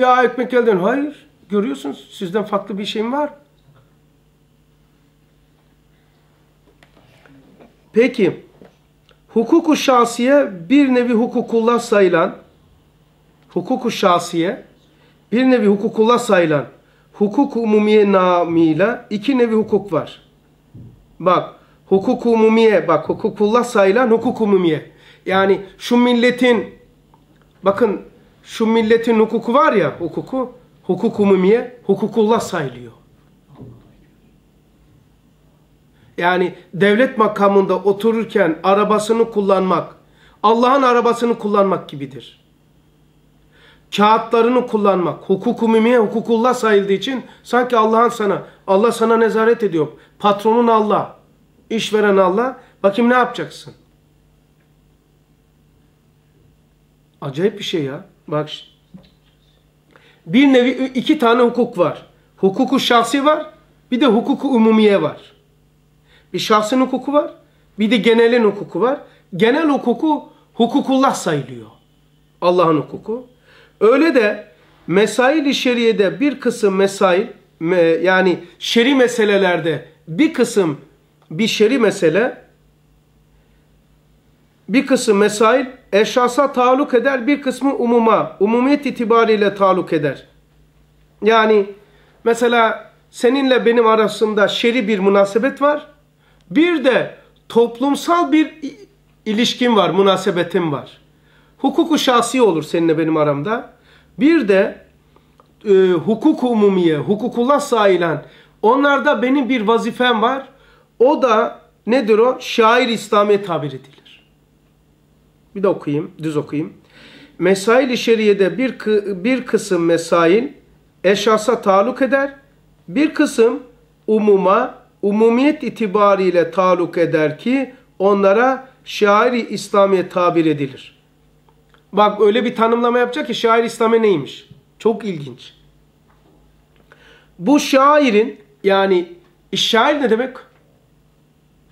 ya ekmek elden. Hayır. Görüyorsunuz sizden farklı bir şeyim var. Peki hukuku şahsiye bir nevi hukukullah sayılan hukuku şahsiye bir nevi hukukullah sayılan hukuk umumiye namıyla iki nevi hukuk var. Bak hukuk umumiye bak hukukullah sayılan hukuk umumiye. Yani şu milletin bakın şu milletin hukuku var ya hukuku hukuk umumiye hukukullah sayılıyor. Yani devlet makamında otururken arabasını kullanmak Allah'ın arabasını kullanmak gibidir. Kağıtlarını kullanmak hukuk umumiye hukukullah sayıldığı için sanki Allah'ın sana Allah sana nezaret ediyor. Patronun Allah. işveren Allah. Bakayım ne yapacaksın? Acayip bir şey ya. Bak bir nevi iki tane hukuk var. Hukuku şahsi var. Bir de hukuku umumiye var. Bir şahsın hukuku var. Bir de genelin hukuku var. Genel hukuku hukukullah sayılıyor. Allah'ın hukuku. Öyle de mesail-i şeriyede bir kısım mesail yani şeri meselelerde bir kısım bir şeri mesele bir kısım mesail eşhasa taluk eder, bir kısmı umuma, umumiyet itibariyle taluk eder. Yani mesela seninle benim arasında şeri bir münasebet var. Bir de toplumsal bir ilişkin var, münasebetim var. Hukuku şahsi olur seninle benim aramda. Bir de e, hukuk umumiye, hukukullah sayılan onlarda benim bir vazifem var. O da nedir o? Şair İslamiye tabir edilir. Bir de okuyayım, düz okuyayım. Mesail-i şeriyede bir, bir kısım mesail eşasa taluk eder. Bir kısım umuma, umumiyet itibariyle taluk eder ki onlara şairi İslamiye tabir edilir. Bak öyle bir tanımlama yapacak ki şair İslamiye neymiş? Çok ilginç. Bu şairin yani şair ne demek?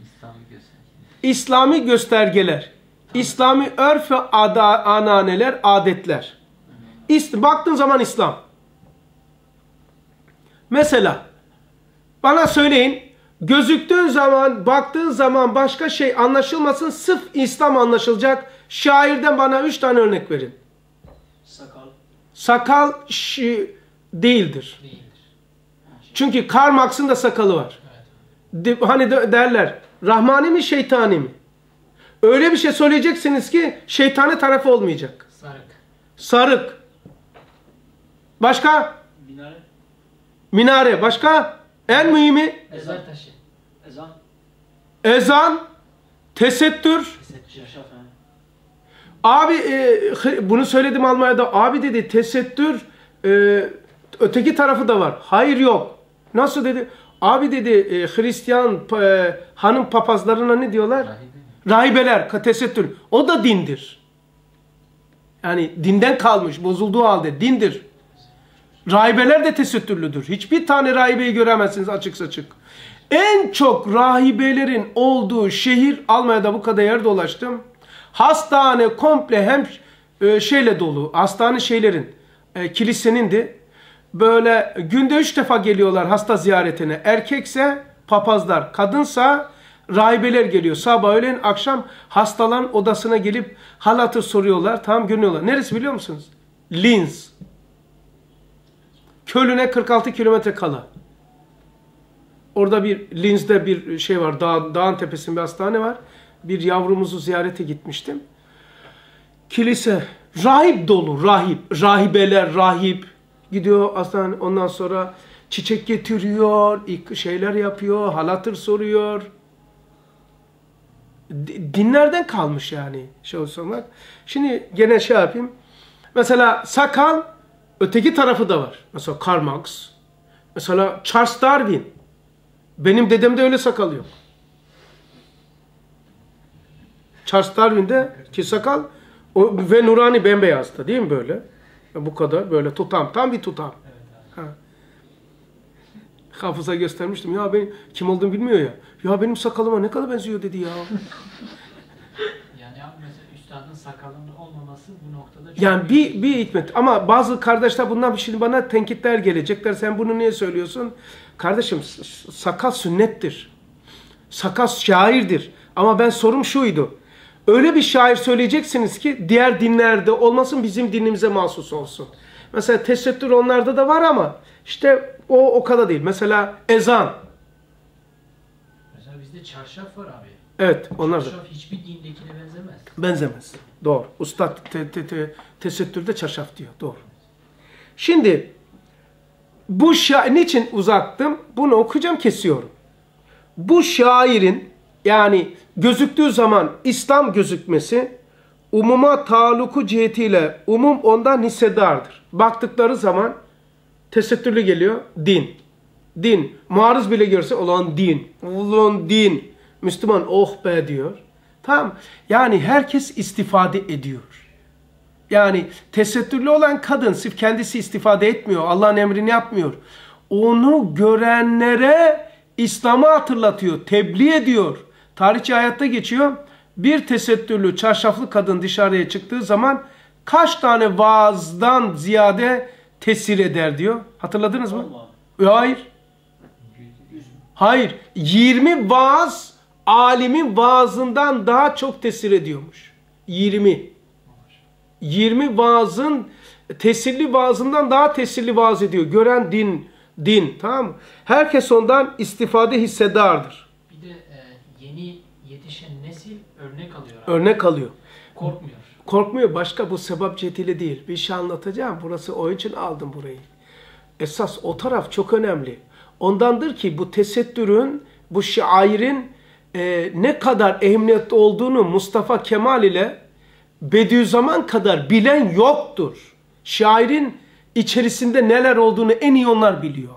İslami göstergeler. İslami göstergeler. İslami örf ve ada, ananeler, adetler. İst, baktığın zaman İslam. Mesela bana söyleyin gözüktüğün zaman, baktığın zaman başka şey anlaşılmasın sırf İslam anlaşılacak. Şairden bana üç tane örnek verin. Sakal. Sakal şi, değildir. Değildir. Çünkü Karl Marx'ın da sakalı var. De- hani de- derler Rahmani mi şeytani mi? Öyle bir şey söyleyeceksiniz ki şeytani tarafı olmayacak. Sarık. Sarık. Başka? Minare. Minare. Başka? En mühimi Mezar taşı. Ezan. ezan, tesettür. Tesettür. Abi e, bunu söyledim Almanya'da. Abi dedi tesettür e, öteki tarafı da var. Hayır yok. Nasıl dedi? Abi dedi e, Hristiyan e, hanım papazlarına ne diyorlar? Rahibe mi? Rahibeler, tesettür. O da dindir. Yani dinden kalmış, bozulduğu halde dindir. Rahibeler de tesettürlüdür. Hiçbir tane rahibeyi göremezsiniz açık saçık. En çok rahibelerin olduğu şehir, Almanya'da bu kadar yer dolaştım. Hastane komple hem e, şeyle dolu, hastane şeylerin, e, kilisenin de böyle günde üç defa geliyorlar hasta ziyaretine. Erkekse papazlar, kadınsa rahibeler geliyor. Sabah, öğlen, akşam hastaların odasına gelip hal hatır soruyorlar. Tamam görünüyorlar. Neresi biliyor musunuz? Linz. Kölün'e 46 kilometre kala. Orada bir Linz'de bir şey var. Dağ, dağın tepesinde bir hastane var. Bir yavrumuzu ziyarete gitmiştim. Kilise rahip dolu. Rahip. Rahibeler rahip. Gidiyor hastane ondan sonra çiçek getiriyor. şeyler yapıyor. Halatır soruyor. Di- Dinlerden kalmış yani şey sormak. Şimdi gene şey yapayım. Mesela sakal öteki tarafı da var. Mesela Karl Marx. Mesela Charles Darwin. Benim dedemde öyle sakal yok. Charles Darwin'de ki sakal o, ve Nurani bembeyazdı değil mi böyle? Bu kadar böyle tutam. Tam bir tutam. Ha. Hafıza göstermiştim. Ya ben kim olduğumu bilmiyor ya. Ya benim sakalıma ne kadar benziyor dedi ya. Yani mesela üst üstadın sakalının olmaması bu noktada çok Yani bir, bir hikmet. Ama bazı kardeşler bundan şimdi bana tenkitler gelecekler. Sen bunu niye söylüyorsun? Kardeşim sakal sünnettir. Sakal şairdir. Ama ben sorum şuydu. Öyle bir şair söyleyeceksiniz ki diğer dinlerde olmasın bizim dinimize mahsus olsun. Mesela tesettür onlarda da var ama işte o o kadar değil. Mesela ezan. Mesela bizde çarşaf var abi. Evet onlar da Çarşaf hiçbir dindekine benzemez. benzemez. Doğru. Ustad te, te, te, tesettürde çarşaf diyor. Doğru. Şimdi bu şair niçin uzattım? Bunu okuyacağım kesiyorum. Bu şairin yani gözüktüğü zaman İslam gözükmesi umuma taluku cihetiyle umum ondan hissedardır. Baktıkları zaman tesettürlü geliyor din. Din. Muarız bile görse olan din. Ulan din. Müslüman oh be diyor. Tamam. Yani herkes istifade ediyor. Yani tesettürlü olan kadın sırf kendisi istifade etmiyor. Allah'ın emrini yapmıyor. Onu görenlere İslam'ı hatırlatıyor. Tebliğ ediyor. Tarihçi hayatta geçiyor. Bir tesettürlü çarşaflı kadın dışarıya çıktığı zaman kaç tane vaazdan ziyade tesir eder diyor. Hatırladınız mı? Allah. Hayır. Hayır. 20 vaaz alimin vaazından daha çok tesir ediyormuş. 20. 20 vaazın tesirli vaazından daha tesirli vaaz ediyor. Gören din, din tamam mı? Herkes ondan istifade hissedardır. Bir de e, yeni yetişen nesil örnek alıyor abi. Örnek alıyor. Korkmuyor. Korkmuyor başka bu sebep cetili değil. Bir şey anlatacağım. Burası o için aldım burayı. Esas o taraf çok önemli. Ondandır ki bu tesettürün, bu şairin e, ne kadar ehemmiyetli olduğunu Mustafa Kemal ile Bediüzzaman kadar bilen yoktur. Şairin içerisinde neler olduğunu en iyi onlar biliyor.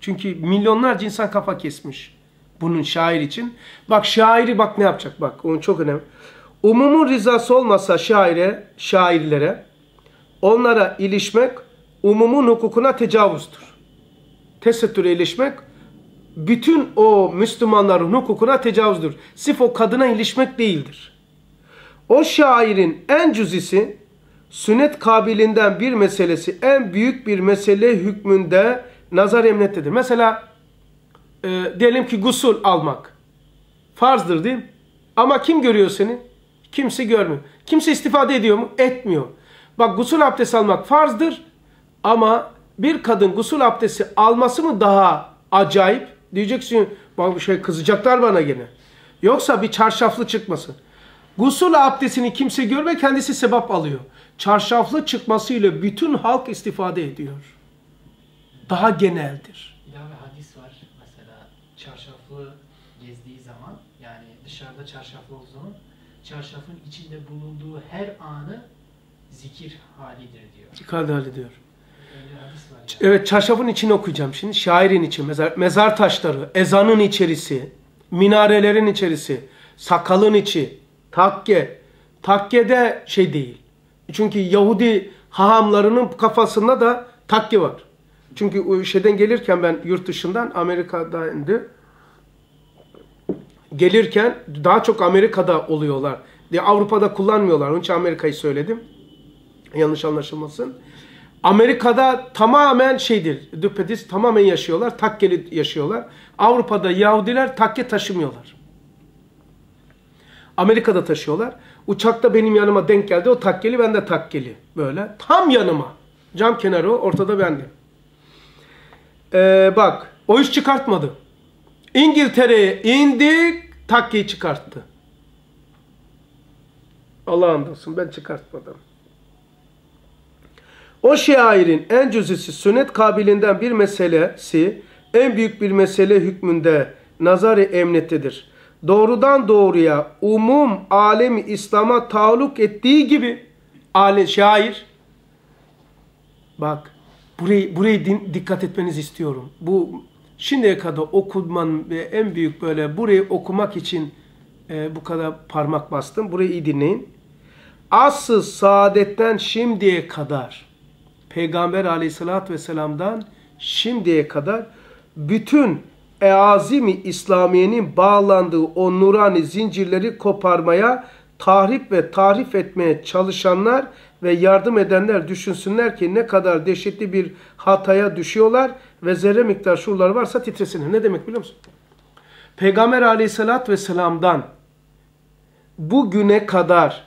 Çünkü milyonlarca insan kafa kesmiş bunun şair için. Bak şairi bak ne yapacak bak onun çok önemli. Umumun rızası olmasa şaire, şairlere onlara ilişmek umumun hukukuna tecavüzdür. Tesettüre ilişmek bütün o Müslümanların hukukuna tecavüzdür. Sırf o kadına ilişmek değildir. O şairin en cüzisi sünnet kabilinden bir meselesi en büyük bir mesele hükmünde nazar emniyettedir. Mesela e, diyelim ki gusül almak farzdır değil mi? Ama kim görüyor seni? Kimse görmüyor. Kimse istifade ediyor mu? Etmiyor. Bak gusül abdesti almak farzdır ama bir kadın gusül abdesti alması mı daha acayip? Diyeceksin bak bir şey kızacaklar bana gene. Yoksa bir çarşaflı çıkmasın. Gusül abdestini kimse görme kendisi sebep alıyor. Çarşaflı çıkmasıyla bütün halk istifade ediyor. Daha geneldir. İlave hadis var. Mesela çarşaflı gezdiği zaman yani dışarıda çarşaflı olduğu zaman çarşafın içinde bulunduğu her anı zikir halidir diyor. Öyle hadis var yani. Evet çarşafın içini okuyacağım şimdi. Şairin içi, mezar, mezar taşları, ezanın içerisi, minarelerin içerisi, sakalın içi, takke. Takkede şey değil. Çünkü Yahudi hahamlarının kafasında da takke var. Çünkü o şeyden gelirken ben yurt dışından Amerika'da indi. Gelirken daha çok Amerika'da oluyorlar. Avrupa'da kullanmıyorlar. Onun için Amerika'yı söyledim. Yanlış anlaşılmasın. Amerika'da tamamen şeydir, düpedüz tamamen yaşıyorlar, takkeli yaşıyorlar. Avrupa'da Yahudiler takke taşımıyorlar. Amerika'da taşıyorlar. Uçakta benim yanıma denk geldi, o takkeli, ben de takkeli. Böyle, tam yanıma. Cam kenarı o, ortada bendim. Ee, bak, o iş çıkartmadı. İngiltere'ye indik, takkeyi çıkarttı. Allah'ın olsun, ben çıkartmadım. O şairin en cüzisi sünnet kabilinden bir meselesi en büyük bir mesele hükmünde nazar-ı emniyettedir. Doğrudan doğruya umum alemi İslam'a taalluk ettiği gibi ale şair bak burayı burayı din, dikkat etmenizi istiyorum. Bu şimdiye kadar okuman en büyük böyle burayı okumak için e, bu kadar parmak bastım. Burayı iyi dinleyin. Asıl saadetten şimdiye kadar Peygamber aleyhissalatü vesselam'dan şimdiye kadar bütün eazimi İslamiye'nin bağlandığı o nurani zincirleri koparmaya tahrip ve tarif etmeye çalışanlar ve yardım edenler düşünsünler ki ne kadar dehşetli bir hataya düşüyorlar ve zerre miktar şuurları varsa titresinler. Ne demek biliyor musun? Peygamber aleyhissalatü vesselam'dan bugüne kadar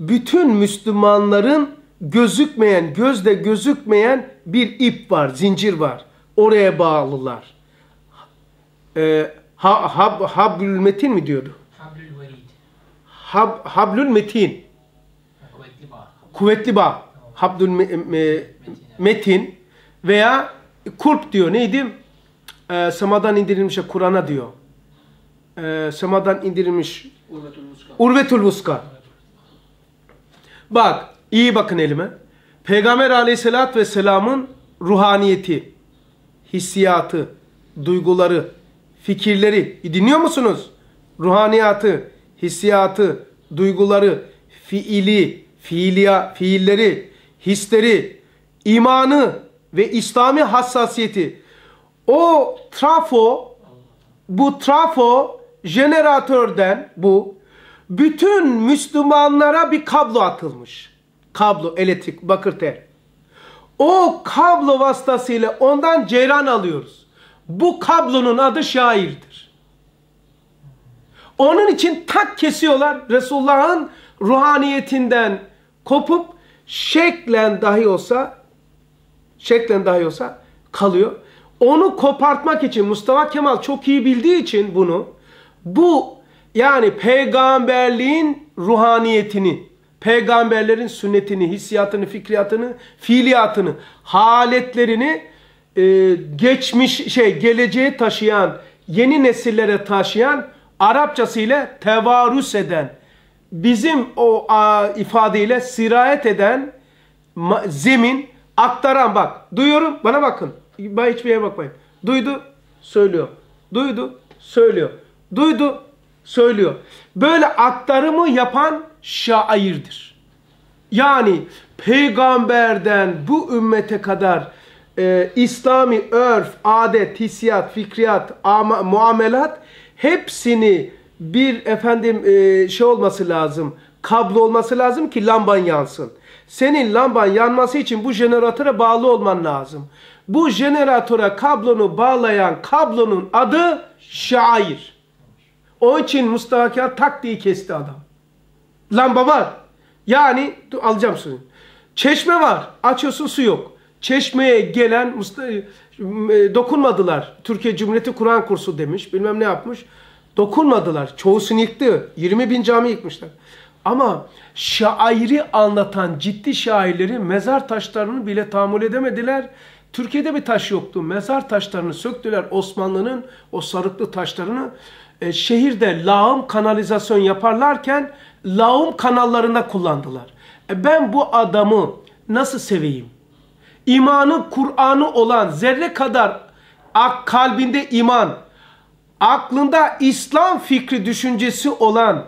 bütün Müslümanların gözükmeyen, gözde gözükmeyen bir ip var, zincir var. Oraya bağlılar. Ee, ha, hab, hablül metin mi diyordu? Hablül Velid. Hab, hablül metin. Kuvvetli bağ. Hablül me- me- metin veya kulp diyor. Neydi? Ee, semadan indirilmiş Kur'an'a diyor. Ee, semadan indirilmiş. Urvetul Vuska. Bak, iyi bakın elime. Peygamber aleyhissalatü vesselamın ruhaniyeti, hissiyatı, duyguları, fikirleri. Dinliyor musunuz? Ruhaniyatı, hissiyatı, duyguları, fiili, fiiliya, fiilleri, hisleri, imanı ve İslami hassasiyeti. O trafo bu trafo jeneratörden bu bütün Müslümanlara bir kablo atılmış. Kablo, elektrik, bakır tel. O kablo vasıtasıyla ondan ceyran alıyoruz. Bu kablonun adı şairdir. Onun için tak kesiyorlar. Resulullah'ın ruhaniyetinden kopup şeklen dahi olsa şeklen dahi olsa kalıyor. Onu kopartmak için Mustafa Kemal çok iyi bildiği için bunu bu yani peygamberliğin ruhaniyetini, peygamberlerin sünnetini, hissiyatını, fikriyatını, fiiliyatını, haletlerini e, geçmiş şey geleceğe taşıyan, yeni nesillere taşıyan Arapçası ile tevarüs eden, bizim o a, ifadeyle sirayet eden zemin aktaran bak. Duyuyorum bana bakın. Ben hiçbir yere bakmayın. Duydu söylüyor. Duydu söylüyor. Duydu söylüyor. Böyle aktarımı yapan şairdir. Yani peygamberden bu ümmete kadar e, İslami örf, adet, hissiyat, fikriyat, ama, muamelat hepsini bir efendim e, şey olması lazım. Kablo olması lazım ki lamban yansın. Senin lamban yanması için bu jeneratöre bağlı olman lazım. Bu jeneratöre kablonu bağlayan kablonun adı şair. Onun için Mustafa Kemal tak diye kesti adam. Lamba var. Yani dur, alacağım suyu. Çeşme var. Açıyorsun su yok. Çeşmeye gelen e, dokunmadılar. Türkiye Cumhuriyeti Kur'an kursu demiş. Bilmem ne yapmış. Dokunmadılar. Çoğusunu yıktı. 20 bin cami yıkmışlar. Ama şairi anlatan ciddi şairleri mezar taşlarını bile tahammül edemediler. Türkiye'de bir taş yoktu. Mezar taşlarını söktüler Osmanlı'nın o sarıklı taşlarını. E, şehirde lağım kanalizasyon yaparlarken lağım kanallarında kullandılar. E, ben bu adamı nasıl seveyim? İmanı Kur'an'ı olan zerre kadar ak kalbinde iman, aklında İslam fikri düşüncesi olan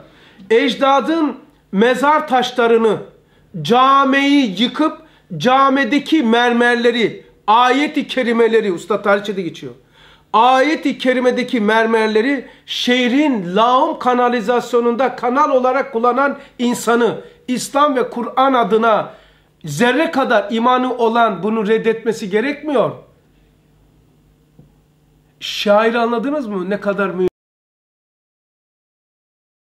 ecdadın mezar taşlarını, camiyi yıkıp camideki mermerleri, ayet-i kerimeleri, usta tarihçede geçiyor. Ayet-i kerimedeki mermerleri şehrin lağım kanalizasyonunda kanal olarak kullanan insanı İslam ve Kur'an adına zerre kadar imanı olan bunu reddetmesi gerekmiyor. Şair anladınız mı? Ne kadar mühim.